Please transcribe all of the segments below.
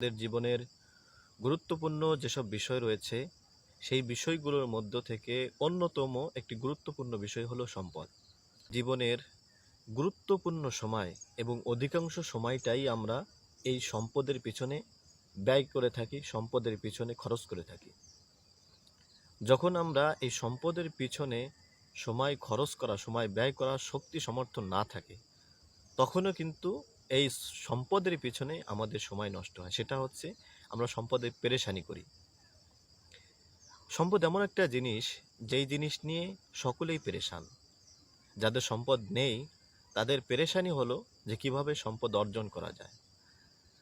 আমাদের জীবনের গুরুত্বপূর্ণ যেসব বিষয় রয়েছে, সেই বিষয়গুলোর মধ্য থেকে অন্যতম একটি গুরুত্বপূর্ণ বিষয় হলো সম্পদ। জীবনের গুরুত্বপূর্ণ সময় এবং অধিকাংশ সময়টাই আমরা এই সম্পদের পিছনে ব্যয় করে থাকি, সম্পদের পিছনে খরচ করে থাকি। যখন আমরা এই সম্পদের পিছনে সময় খরচ করা, সময় ব্যয় করার শক্তি সমর্থন না থাকে, তখনও কিন্তু এই সম্পদের পিছনে আমাদের সময় নষ্ট হয়। সেটা হচ্ছে আমরা সম্পদের পেরেশানি করি। সম্পদ এমন একটা জিনিস, যেই জিনিস নিয়ে সকলেই পেরেশান। যাদের সম্পদ নেই, তাদের পেরেশানি হলো যে কীভাবে সম্পদ অর্জন করা যায়।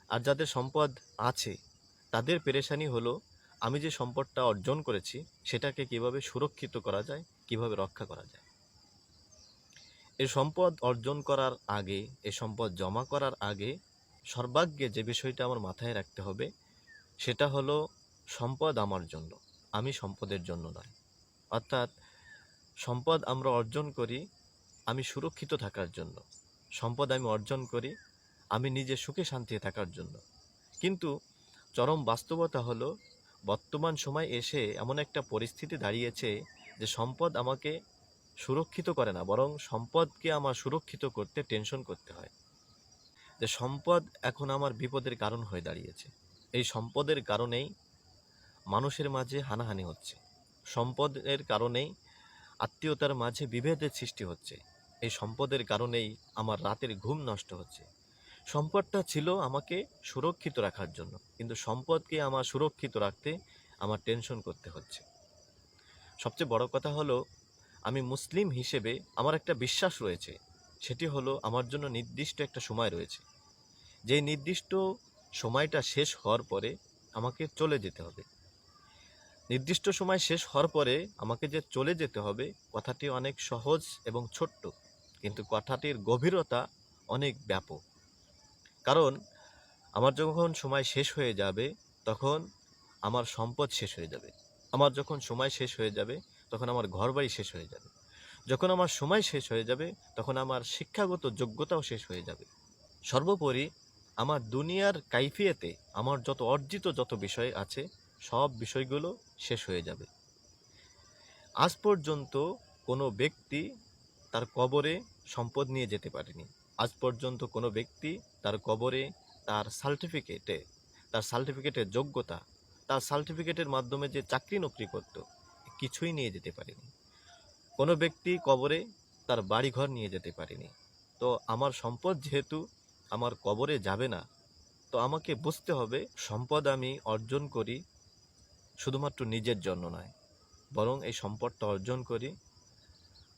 আর যাদের সম্পদ আছে, তাদের পেরেশানি হলো, আমি যে সম্পদটা অর্জন করেছি, সেটাকে কীভাবে সুরক্ষিত করা যায়, কীভাবে রক্ষা করা যায়। এই সম্পদ অর্জন করার আগে, এ সম্পদ জমা করার আগে সর্বাগ্যে যে বিষয়টা আমার মাথায় রাখতে হবে, সেটা হলো সম্পদ আমার জন্য, আমি সম্পদের জন্য নয়। অর্থাৎ সম্পদ আমরা অর্জন করি আমি সুরক্ষিত থাকার জন্য, সম্পদ আমি অর্জন করি আমি নিজে সুখে শান্তিতে থাকার জন্য। কিন্তু চরম বাস্তবতা হলো বর্তমান সময় এসে এমন একটা পরিস্থিতি দাঁড়িয়েছে যে সম্পদ আমাকে সুরক্ষিত করে না, বরং সম্পদকে আমার সুরক্ষিত করতে টেনশন করতে হয়। যে সম্পদ এখন আমার বিপদের কারণ হয়ে দাঁড়িয়েছে। এই সম্পদের কারণেই মানুষের মাঝে হানাহানি হচ্ছে। সম্পদের কারণেই আত্মীয়তার মাঝে বিভেদের সৃষ্টি হচ্ছে। এই সম্পদের কারণেই আমার রাতের ঘুম নষ্ট হচ্ছে। সম্পদটা ছিল আমাকে সুরক্ষিত রাখার জন্য, কিন্তু সম্পদকে আমার সুরক্ষিত রাখতে আমার টেনশন করতে হচ্ছে। সবচেয়ে বড় কথা হলো আমি মুসলিম হিসেবে আমার একটা বিশ্বাস রয়েছে, সেটি হলো আমার জন্য নির্দিষ্ট একটা সময় রয়েছে। যেই নির্দিষ্ট সময়টা শেষ হওয়ার পরে আমাকে চলে যেতে হবে। নির্দিষ্ট সময় শেষ হওয়ার পরে আমাকে যে চলে যেতে হবে, কথাটি অনেক সহজ এবং ছোট্ট, কিন্তু কথাটির গভীরতা অনেক ব্যাপক। কারণ, আমার যখন সময় শেষ হয়ে যাবে, তখন আমার সম্পদ শেষ হয়ে যাবে। আমার যখন সময় শেষ হয়ে যাবে তখন আমার ঘরবাড়ি শেষ হয়ে যাবে। যখন আমার সময় শেষ হয়ে যাবে, তখন আমার শিক্ষাগত যোগ্যতাও শেষ হয়ে যাবে। সর্বোপরি আমার দুনিয়ার কাইফিয়েতে আমার যত অর্জিত যত বিষয় আছে, সব বিষয়গুলো শেষ হয়ে যাবে। আজ পর্যন্ত কোনো ব্যক্তি তার কবরে সম্পদ নিয়ে যেতে পারেনি। আজ পর্যন্ত কোনো ব্যক্তি তার কবরে তার সার্টিফিকেটে তার সার্টিফিকেটের যোগ্যতা, তার সার্টিফিকেটের মাধ্যমে যে চাকরি নকরি করত কিছুই নিয়ে যেতে পারেনি। কোনো ব্যক্তি কবরে তার বাড়িঘর নিয়ে যেতে পারেনি। তো আমার সম্পদ যেহেতু আমার কবরে যাবে না, তো আমাকে বুঝতে হবে সম্পদ আমি অর্জন করি শুধুমাত্র নিজের জন্য নয়, বরং এই সম্পদটা অর্জন করি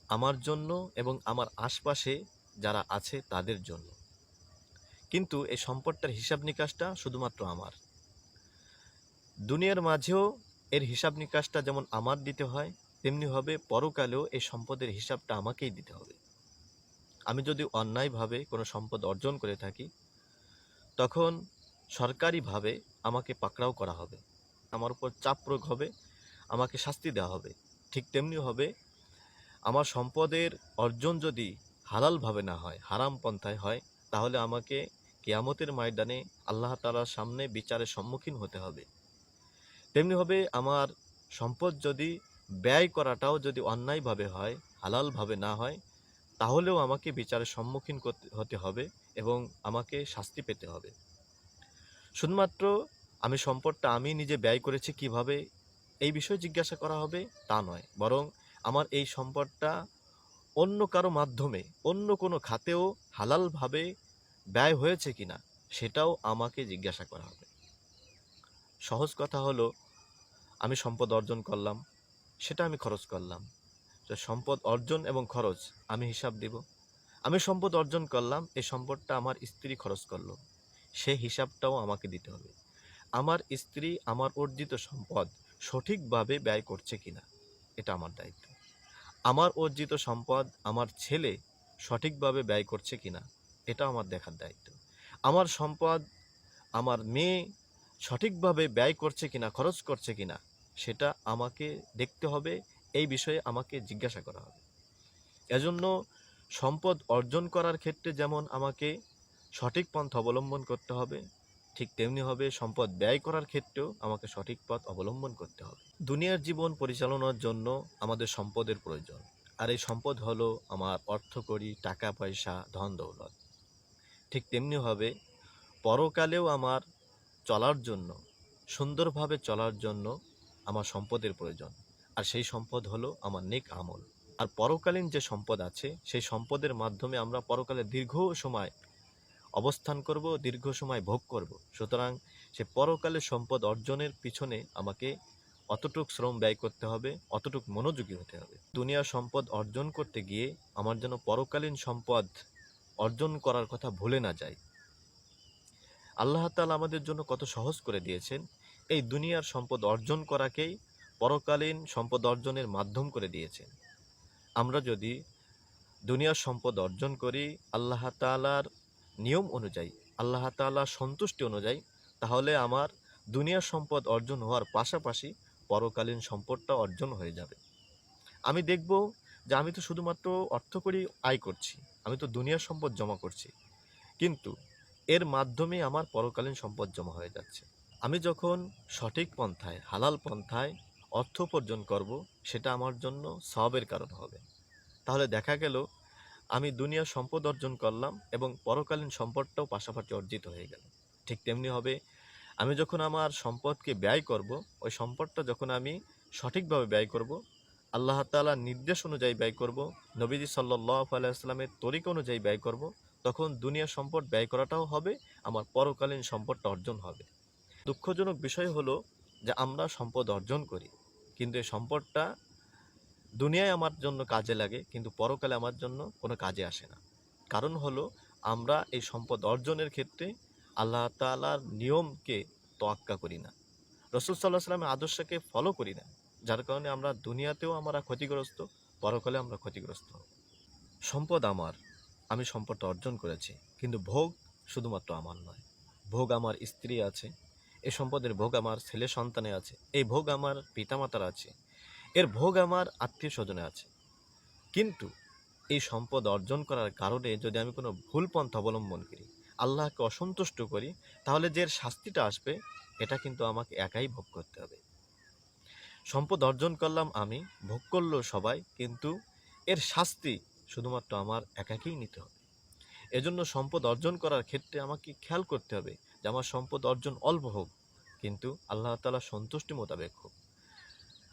আমার জন্য এবং আমার আশপাশে যারা আছে তাদের জন্য। কিন্তু এই সম্পদটার হিসাব নিকাশটা শুধুমাত্র আমার। দুনিয়ার মাঝেও এর হিসাব নিকাশটা যেমন আমার দিতে হয় তেমনিভাবে পরকালেও এই সম্পদের হিসাবটা আমাকেই দিতে হবে। আমি যদি অন্যায়ভাবে কোনো সম্পদ অর্জন করে থাকি, তখন সরকারিভাবে আমাকে পাকড়াও করা হবে। আমার উপর চাপ প্রয়োগ হবে, আমাকে শাস্তি দেওয়া হবে। ঠিক তেমনি হবে আমার সম্পদের অর্জন যদি হালালভাবে না হয়, হারাম পন্থায় হয়, তাহলে আমাকে কেয়ামতের ময়দানে আল্লাহ তালার সামনে বিচারের সম্মুখীন হতে হবে। তেমনিভাবে আমার সম্পদ যদি ব্যয় করাটাও যদি অন্যায়ভাবে হয়, হালালভাবে না হয়, তাহলেও আমাকে বিচারের সম্মুখীন করতে, হতে হবে এবং আমাকে শাস্তি পেতে হবে। শুধুমাত্র আমি সম্পদটা আমি নিজে ব্যয় করেছি কীভাবে এই বিষয়ে জিজ্ঞাসা করা হবে তা নয়, বরং আমার এই সম্পদটা অন্য কারও মাধ্যমে, অন্য কোনো খাতেও হালালভাবে ব্যয় হয়েছে কিনা, সেটাও আমাকে জিজ্ঞাসা করা হবে। সহজ কথা হলো আমি সম্পদ অর্জন করলাম, সেটা আমি খরচ করলাম। তো সম্পদ অর্জন এবং খরচ আমি হিসাব দিব। আমি সম্পদ অর্জন করলাম, এই সম্পদটা আমার স্ত্রী খরচ করল। সে হিসাবটাও আমাকে দিতে হবে। আমার স্ত্রী আমার অর্জিত সম্পদ সঠিকভাবে ব্যয় করছে কিনা, এটা আমার দায়িত্ব। আমার অর্জিত সম্পদ আমার ছেলে সঠিকভাবে ব্যয় করছে কিনা, এটা আমার দেখার দায়িত্ব। আমার সম্পদ আমার মেয়ে সঠিকভাবে ব্যয় করছে কিনা, খরচ করছে কিনা সেটা আমাকে দেখতে হবে, এই বিষয়ে আমাকে জিজ্ঞাসা করা হবে। এজন্য সম্পদ অর্জন করার ক্ষেত্রে যেমন আমাকে সঠিক পন্থ অবলম্বন করতে হবে, ঠিক তেমনি হবে সম্পদ ব্যয় করার ক্ষেত্রেও আমাকে সঠিক পথ অবলম্বন করতে হবে। দুনিয়ার জীবন পরিচালনার জন্য আমাদের সম্পদের প্রয়োজন, আর এই সম্পদ হলো আমার অর্থকড়ি, টাকা, পয়সা, ধন, দৌলত। ঠিক তেমনি হবে পরকালেও আমার চলার জন্য, সুন্দরভাবে চলার জন্য আমার সম্পদের প্রয়োজন। আর সেই সম্পদ হলো আমার নেক আমল। আর পরকালীন যে সম্পদ আছে, সেই সম্পদের মাধ্যমে আমরা পরকালে দীর্ঘ সময় অবস্থান করব, দীর্ঘ সময় ভোগ করব। সুতরাং সে পরকালে সম্পদ অর্জনের পিছনে আমাকে অতটুক শ্রম ব্যয় করতে হবে, অতটুক মনোযোগী হতে হবে। দুনিয়ার সম্পদ অর্জন করতে গিয়ে আমার যেন পরকালীন সম্পদ অর্জন করার কথা ভুলে না যায় আল্লাহ তাআলা আমাদের জন্য কত সহজ করে দিয়েছেন। এই দুনিয়ার সম্পদ অর্জন করাকেই পরকালীন সম্পদ অর্জনের মাধ্যম করে দিয়েছেন। আমরা যদি দুনিয়ার সম্পদ অর্জন করি আল্লাহ তাআলার নিয়ম অনুযায়ী, আল্লাহ তাআলার সন্তুষ্টি অনুযায়ী, তাহলে আমার দুনিয়ার সম্পদ অর্জন হওয়ার পাশাপাশি পরকালীন সম্পদটা অর্জন হয়ে যাবে। আমি দেখব যে আমি তো শুধুমাত্র অর্থ করেই আয় করছি, আমি তো দুনিয়ার সম্পদ জমা করছি, কিন্তু এর মাধ্যমে আমার পরকালীন সম্পদ জমা হয়ে যাচ্ছে। আমি যখন সঠিক পন্থায়, হালাল পন্থায় অর্থ উপার্জন করব, সেটা আমার জন্য সবের কারণ হবে। তাহলে দেখা গেল, আমি দুনিয়া সম্পদ অর্জন করলাম এবং পরকালীন সম্পদটাও পাশাপাশি অর্জিত হয়ে গেল। ঠিক তেমনি হবে, আমি যখন আমার সম্পদকে ব্যয় করব, ওই সম্পদটা যখন আমি সঠিকভাবে ব্যয় করব, আল্লাহ তাআলার নির্দেশ অনুযায়ী ব্যয় করব, নবীজি সাল্লাহ আলাইসলামের তরিক অনুযায়ী ব্যয় করব, তখন দুনিয়া সম্পদ ব্যয় করাটাও হবে, আমার পরকালীন সম্পদটা অর্জন হবে। দুঃখজনক বিষয় হলো যে আমরা সম্পদ অর্জন করি, কিন্তু এই সম্পদটা দুনিয়ায় আমার জন্য কাজে লাগে, কিন্তু পরকালে আমার জন্য কোনো কাজে আসে না। কারণ হলো আমরা এই সম্পদ অর্জনের ক্ষেত্রে আল্লাহ তাআলার নিয়মকে তোয়াক্কা করি না। রসুল সাল্লাহ সাল্লামের আদর্শকে ফলো করি না, যার কারণে আমরা দুনিয়াতেও আমরা ক্ষতিগ্রস্ত, পরকালে আমরা ক্ষতিগ্রস্ত। সম্পদ আমার, আমি সম্পদটা অর্জন করেছি, কিন্তু ভোগ শুধুমাত্র আমার নয়। ভোগ আমার স্ত্রী আছে এই সম্পদের ভোগ আমার ছেলে সন্তানে আছে, এই ভোগ আমার পিতামাতার আছে, এর ভোগ আমার আত্মীয় স্বজনে আছে। কিন্তু এই সম্পদ অর্জন করার কারণে যদি আমি কোনো ভুল পন্থা অবলম্বন করি, আল্লাহকে অসন্তুষ্ট করি, তাহলে যে শাস্তিটা আসবে, এটা কিন্তু আমাকে একাই ভোগ করতে হবে। সম্পদ অর্জন করলাম আমি, ভোগ করল সবাই, কিন্তু এর শাস্তি শুধুমাত্র আমার একাকেই নিতে হবে। এজন্য সম্পদ অর্জন করার ক্ষেত্রে আমাকে খেয়াল করতে হবে যে আমার সম্পদ অর্জন অল্প হোক কিন্তু আল্লাহ তালা সন্তুষ্টি মোতাবেক হোক।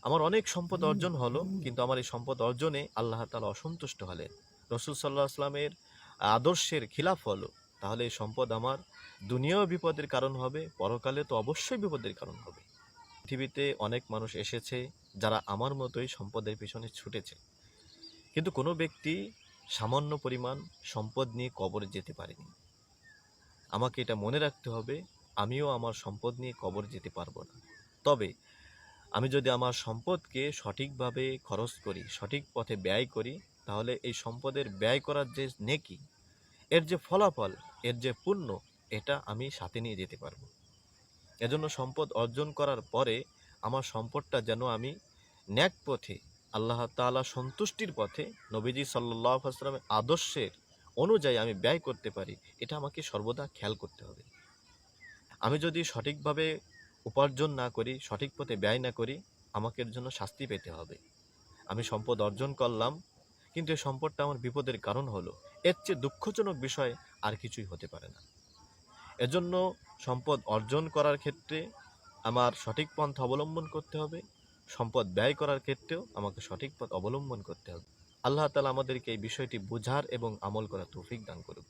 আমার অনেক সম্পদ অর্জন হলো কিন্তু আমার এই সম্পদ অর্জনে আল্লাহ তালা অসন্তুষ্ট হলেন। রসুল সাল্লাহ আসলামের আদর্শের খিলাফ হলো তাহলে এই সম্পদ আমার দুনিয়াও বিপদের কারণ হবে পরকালে তো অবশ্যই বিপদের কারণ হবে। পৃথিবীতে অনেক মানুষ এসেছে যারা আমার মতোই সম্পদের পিছনে ছুটেছে। কিন্তু কোনো ব্যক্তি সামান্য পরিমাণ সম্পদ নিয়ে কবরে যেতে পারেনি। আমাকে এটা মনে রাখতে হবে, আমিও আমার সম্পদ নিয়ে কবর যেতে পারব না। তবে আমি যদি আমার সম্পদকে সঠিকভাবে খরচ করি, সঠিক পথে ব্যয় করি, তাহলে এই সম্পদের ব্যয় করার যে নেকি, এর যে ফলাফল, এর যে পুণ্য, এটা আমি সাথে নিয়ে যেতে পারব। এজন্য সম্পদ অর্জন করার পরে আমার সম্পদটা যেন আমি ন্যাক পথে, আল্লাহ তাআলা সন্তুষ্টির পথে নবীজি সাল্লাহ আসলামের আদর্শের অনুযায়ী আমি ব্যয় করতে পারি, এটা আমাকে সর্বদা খেয়াল করতে হবে। আমি যদি সঠিকভাবে উপার্জন না করি, সঠিক পথে ব্যয় না করি, আমাকে এর জন্য শাস্তি পেতে হবে। আমি সম্পদ অর্জন করলাম, কিন্তু এই সম্পদটা আমার বিপদের কারণ হলো। এর চেয়ে দুঃখজনক বিষয় আর কিছুই হতে পারে না। এজন্য সম্পদ অর্জন করার ক্ষেত্রে আমার সঠিক পন্থা অবলম্বন করতে হবে, সম্পদ ব্যয় করার ক্ষেত্রেও আমাকে সঠিক পথ অবলম্বন করতে হবে। আল্লাহ তালা আমাদেরকে এই বিষয়টি বোঝার এবং আমল করার তৌফিক দান করুক।